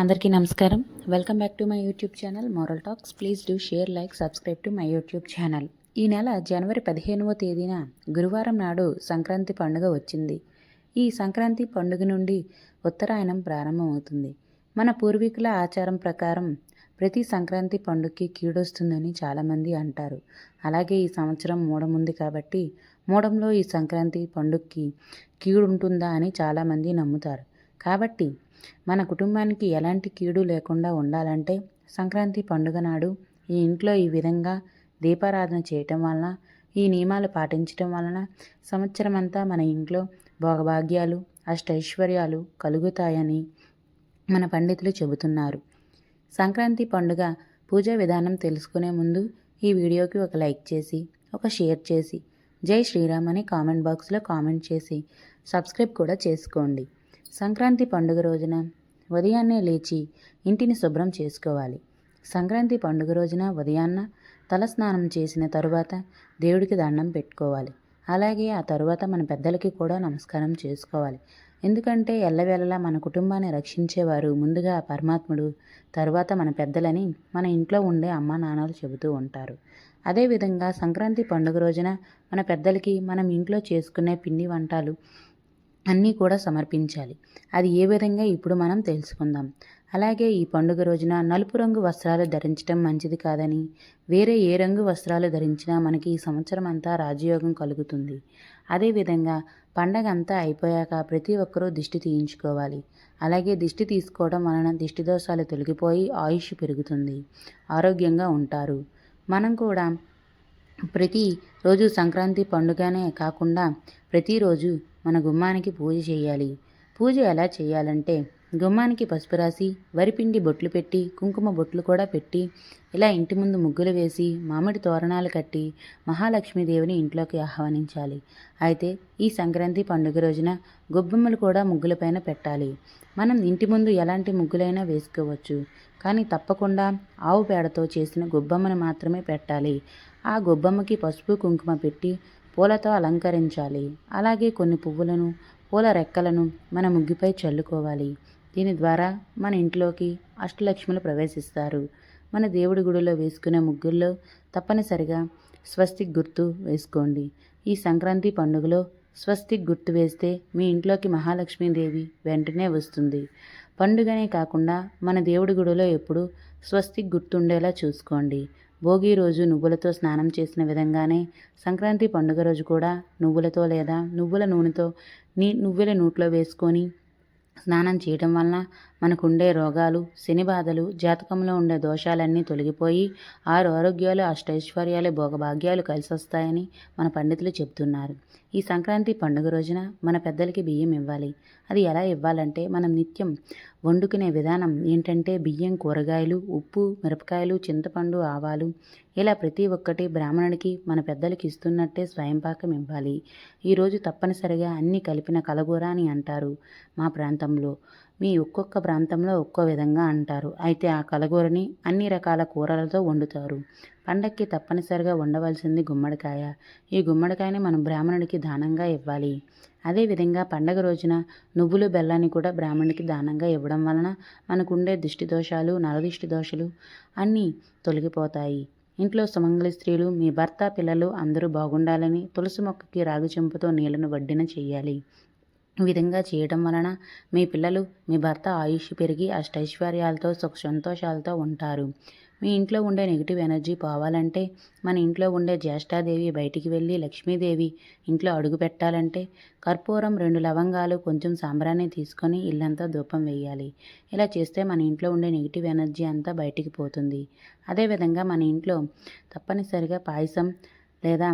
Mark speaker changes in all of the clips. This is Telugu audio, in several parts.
Speaker 1: అందరికీ నమస్కారం. Welcome back to my YouTube channel moral talks please do share like subscribe to my YouTube channel ఈ నెల జనవరి పదిహేనవ తేదీన గురువారం నాడు సంక్రాంతి పండుగ వచ్చింది. ఈ సంక్రాంతి పండుగ నుండి ఉత్తరాయణం ప్రారంభమవుతుంది. మన పూర్వీకుల ఆచారం ప్రకారం ప్రతి సంక్రాంతి పండుగకి కీడొస్తుందని చాలామంది అంటారు. అలాగే ఈ సంవత్సరం మూడం ఉంది కాబట్టి మూడంలో ఈ సంక్రాంతి పండుగకి కీడు ఉంటుందా అని చాలామంది నమ్ముతారు. కాబట్టి మన కుటుంబానికి ఎలాంటి కీడు లేకుండా ఉండాలంటే సంక్రాంతి పండుగ నాడు ఈ ఇంట్లో ఈ విధంగా దీపారాధన చేయటం వలన ఈ నియమాలు పాటించటం వలన సంవత్సరం అంతా మన ఇంట్లో భోగభాగ్యాలు అష్టైశ్వర్యాలు కలుగుతాయని మన పండితులు చెబుతున్నారు. సంక్రాంతి పండుగ పూజా విధానం తెలుసుకునే ముందు ఈ వీడియోకి ఒక లైక్ చేసి ఒక షేర్ చేసి జై శ్రీరామ్ అని కామెంట్ బాక్స్లో కామెంట్ చేసి సబ్స్క్రైబ్ కూడా చేసుకోండి. సంక్రాంతి పండుగ రోజున ఉదయాన్నే లేచి ఇంటిని శుభ్రం చేసుకోవాలి. సంక్రాంతి పండుగ రోజున ఉదయాన్న తలస్నానం చేసిన తరువాత దేవుడికి దండం పెట్టుకోవాలి. అలాగే ఆ తరువాత మన పెద్దలకి కూడా నమస్కారం చేసుకోవాలి. ఎందుకంటే ఎల్లవేళలా మన కుటుంబాన్ని రక్షించేవారు ముందుగా పరమాత్ముడు తరువాత మన పెద్దలని మన ఇంట్లో ఉండే అమ్మ నాన్నలు చెబుతూ ఉంటారు. అదేవిధంగా సంక్రాంతి పండుగ రోజున మన పెద్దలకి మనం ఇంట్లో చేసుకునే పిండి వంటలు అన్నీ కూడా సమర్పించాలి. అది ఏ విధంగా ఇప్పుడు మనం తెలుసుకుందాం. అలాగే ఈ పండుగ రోజున నలుపు రంగు వస్త్రాలు ధరించడం మంచిది కాదని వేరే ఏ రంగు వస్త్రాలు ధరించినా మనకి ఈ సంవత్సరం అంతా రాజయోగం కలుగుతుంది. అదేవిధంగా పండగ అంతా అయిపోయాక ప్రతి ఒక్కరూ దిష్టి తీయించుకోవాలి. అలాగే దిష్టి తీసుకోవడం వలన దిష్టి దోషాలు తొలగిపోయి ఆయుష్ పెరుగుతుంది. ఆరోగ్యంగా ఉంటారు. మనం కూడా ప్రతి రోజు సంక్రాంతి పండుగనే కాకుండా ప్రతిరోజు మన గుమ్మానికి పూజ చేయాలి. పూజ ఎలా చేయాలంటే గుమ్మానికి పసుపు రాసి వరిపిండి బొట్లు పెట్టి కుంకుమ బొట్లు కూడా పెట్టి ఇలా ఇంటి ముందు ముగ్గులు వేసి మామిడి తోరణాలు కట్టి మహాలక్ష్మీదేవిని ఇంట్లోకి ఆహ్వానించాలి. అయితే ఈ సంక్రాంతి పండుగ రోజున గొబ్బెమ్మలు కూడా ముగ్గులపైన పెట్టాలి. మనం ఇంటి ముందు ఎలాంటి ముగ్గులైనా వేసుకోవచ్చు. కానీ తప్పకుండా ఆవు పేడతో చేసిన గొబ్బమ్మను మాత్రమే పెట్టాలి. ఆ గొబ్బమ్మకి పసుపు కుంకుమ పెట్టి పూలతో అలంకరించాలి. అలాగే కొన్ని పువ్వులను పూల రెక్కలను మన ముగ్గుపై చల్లుకోవాలి. దీని ద్వారా మన ఇంట్లోకి అష్టలక్ష్ములు ప్రవేశిస్తారు. మన దేవుడి గుడిలో వేసుకునే ముగ్గుల్లో తప్పనిసరిగా స్వస్తిక్ గుర్తు వేసుకోండి. ఈ సంక్రాంతి పండుగలో స్వస్తిక్ గుర్తు వేస్తే మీ ఇంట్లోకి మహాలక్ష్మీదేవి వెంటనే వస్తుంది. పండుగనే కాకుండా మన దేవుడి గుడిలో ఎప్పుడు స్వస్తిక్ గుర్తుండేలా చూసుకోండి. భోగి రోజు నువ్వులతో స్నానం చేసిన విధంగానే సంక్రాంతి పండుగ రోజు కూడా నువ్వులతో లేదా నువ్వుల నూనెతో నీ నువ్వుల నూట్లో వేసుకొని స్నానం చేయటం వలన మనకుండే రోగాలు శని బాధలు జాతకంలో ఉండే దోషాలన్నీ తొలగిపోయి ఆరు ఆరోగ్యాలు అష్టైశ్వర్యాలు భోగభాగ్యాలు కలిసి వస్తాయని మన పండితులు చెబుతున్నారు ఈ సంక్రాంతి పండుగ రోజున మన పెద్దలకి బియ్యం ఇవ్వాలి. అది ఎలా ఇవ్వాలంటే మనం నిత్యం వండుకునే విధానం ఏంటంటే బియ్యం కూరగాయలు ఉప్పు మిరపకాయలు చింతపండు ఆవాలు. ఇలా ప్రతి ఒక్కటి బ్రాహ్మణుడికి మన పెద్దలకి ఇస్తున్నట్టే స్వయంపాకం ఇవ్వాలి. ఈరోజు తప్పనిసరిగా అన్నీ కలిపిన కలగూర అని అంటారు మా ప్రాంతంలో. మీ ఒక్కొక్క ప్రాంతంలో ఒక్కో విధంగా అంటారు. అయితే ఆ కలగూరని అన్ని రకాల కూరలతో వండుతారు. పండక్కి తప్పనిసరిగా ఉండవలసింది గుమ్మడికాయ. ఈ గుమ్మడికాయని మనం బ్రాహ్మణుడికి దానంగా ఇవ్వాలి. అదేవిధంగా పండగ రోజున నువ్వులు బెల్లాన్ని కూడా బ్రాహ్మణుడికి దానంగా ఇవ్వడం వలన మనకుండే దిష్టి దోషాలు నరదిష్టి దోషాలు అన్నీ తొలగిపోతాయి. ఇంట్లో సుమంగళి స్త్రీలు మీ భర్త పిల్లలు అందరూ బాగుండాలని తులసి మొక్కకి రాగి చెంపుతో నీళ్ళను వడ్డిన చేయాలి విధంగా చేయడం వలన మీ పిల్లలు మీ భర్త ఆయుష్ పెరిగి అష్టైశ్వర్యాలతో సుఖ సంతోషాలతో ఉంటారు. మీ ఇంట్లో ఉండే నెగిటివ్ ఎనర్జీ పోవాలంటే మన ఇంట్లో ఉండే జ్యేష్ఠాదేవి బయటికి వెళ్ళి లక్ష్మీదేవి ఇంట్లో అడుగు పెట్టాలంటే కర్పూరం రెండు లవంగాలు కొంచెం సాంబ్రాన్ని తీసుకొని ఇల్లంతా ధూపం వేయాలి. ఇలా చేస్తే మన ఇంట్లో ఉండే నెగిటివ్ ఎనర్జీ అంతా బయటికి పోతుంది. అదేవిధంగా మన ఇంట్లో తప్పనిసరిగా పాయసం లేదా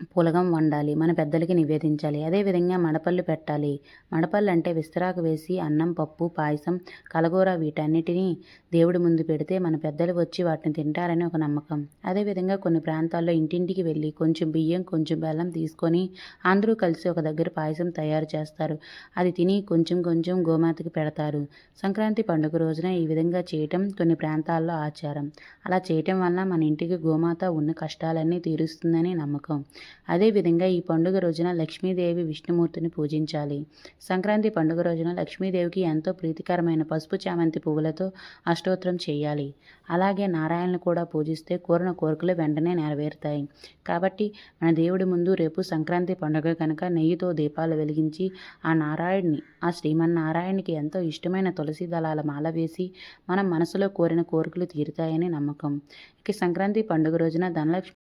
Speaker 1: పులగం వండాలి మన పెద్దలకి నివేదించాలి. అదేవిధంగా మడపళ్ళు పెట్టాలి. మడపళ్ళు అంటే విస్తరాకు వేసి అన్నం పప్పు పాయసం కలగూర వీటన్నిటినీ దేవుడి ముందు పెడితే మన పెద్దలు వచ్చి వాటిని తింటారని ఒక నమ్మకం. అదేవిధంగా కొన్ని ప్రాంతాల్లో ఇంటింటికి వెళ్ళి కొంచెం బియ్యం కొంచెం బెల్లం తీసుకొని అందరూ కలిసి ఒక దగ్గర పాయసం తయారు చేస్తారు. అది తిని కొంచెం కొంచెం గోమాతకి పెడతారు. సంక్రాంతి పండుగ రోజున ఈ విధంగా చేయటం కొన్ని ప్రాంతాల్లో ఆచారం. అలా చేయటం వల్ల మన ఇంటికి గోమాత ఉన్న కష్టాలన్నీ తీరుస్తుందని నమ్మకం. అదేవిధంగా ఈ పండుగ రోజున లక్ష్మీదేవి విష్ణుమూర్తిని పూజించాలి. సంక్రాంతి పండుగ రోజున లక్ష్మీదేవికి ఎంతో ప్రీతికరమైన పసుపు చామంతి పువ్వులతో అష్టోత్తరం చేయాలి. అలాగే నారాయణను కూడా పూజిస్తే కోరిన కోరికలు వెంటనే నెరవేరుతాయి. కాబట్టి మన దేవుడి ముందు రేపు సంక్రాంతి పండుగ కనుక నెయ్యితో దీపాలు వెలిగించి ఆ నారాయణ్ణి ఆ శ్రీమన్నారాయణకి ఎంతో ఇష్టమైన తులసి దళాల మాల వేసి మనం మనసులో కోరిన కోరికలు తీరుతాయని నమ్మకం. ఇక సంక్రాంతి పండుగ రోజున ధనలక్ష్మి